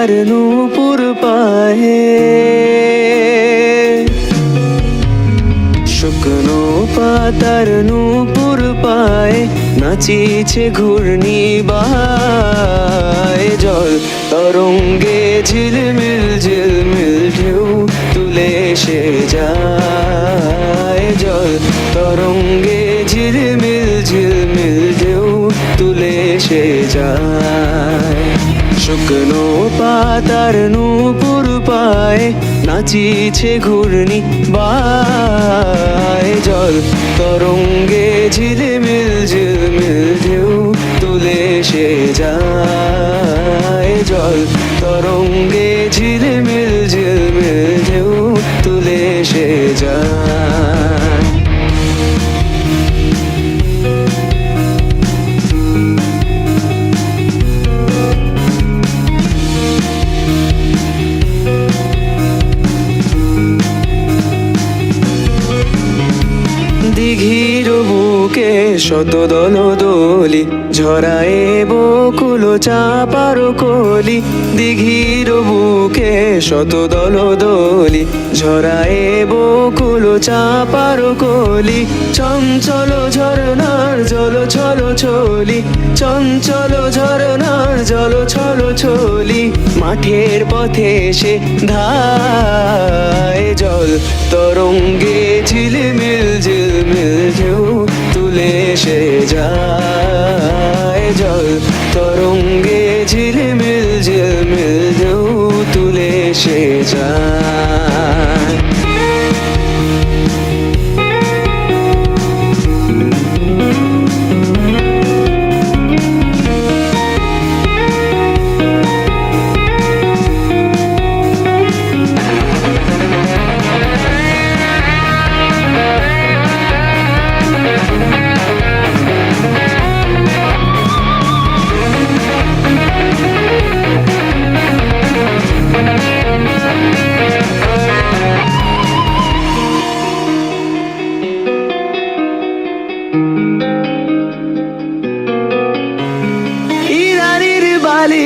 পাতার নূপুর পায়ে শুকনো পাতার নূপুর পায়ে নাচিছে ঘূর্ণি বাহায়। জল তরঙ্গে ঝিলমিল ঝিলমিল ঢেউ তুলে সে যায়। জল তরঙ্গে ঝিলমিল ঝিলমিল ঢেউ তুলে সে যায়। শুকনো পাতার নূপুর পায়ে নাচিছে ঘূর্ণি বায়। জল তরঙ্গে ঝিলমিল ঝিলমিল ঢেউ তুলে সে যায়। দিঘির বুকে শত দল, ঝরায়ে বকুল চাপার কলি। দিঘির বুকে শত দল, ঝরায়ে বকুল চাপার কলি। চঞ্চল ঝরনার জল ছল ছলি চঞ্চল ঝরনার জল ছল ছলি মাঠের পথে সে ধায় জল, তরঙ্গে ঝিলমিল ঝিলমিল ঢেউ তুলে সে যায় জল, তরঙ্গে ঝিলমিল ঝিলমিল ঢেউ তুলে সে যায়।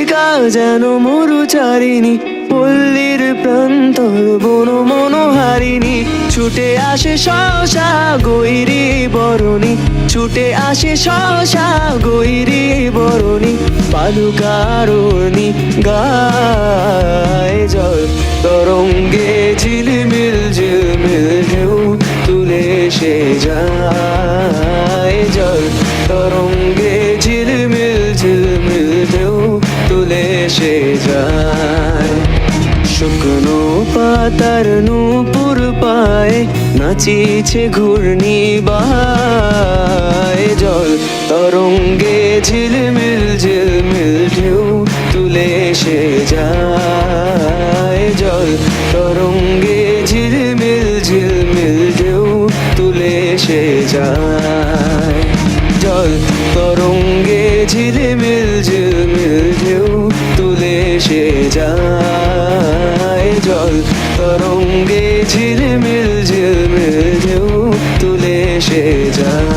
বালিকা যেন মরুচারিণী, পল্লীর প্রান্তর বন মনোহারিণী। ছুটে আসে শশা গৈরি বরণী, ছুটে আসে শশা গৈরি বরণী। পালুকারণী গায় জল, তরঙ্গে ঝিলমিল ঝিলমিল ঢেউ তুলে সে যায় জল, তরঙ্গে তুলে সে যায়। শুকনো পাতার নূপুর পায় নাচিছে ঘূর্ণি বাহায় জল তরঙ্গে ঝিলমিল ঝিলমিল ঢেউ তুলে সে যায়। জল তরঙ্গে ঝিলমিল ঝিলমিল ঢেউ তুলে সে যায়। জল তরঙ্গে ঝিলমিল ঝিলমিল তুলে সে যায় জল। তরঙ্গে ঝিলমিল ঝিলমিল ঢেউ তুলে সে যায়।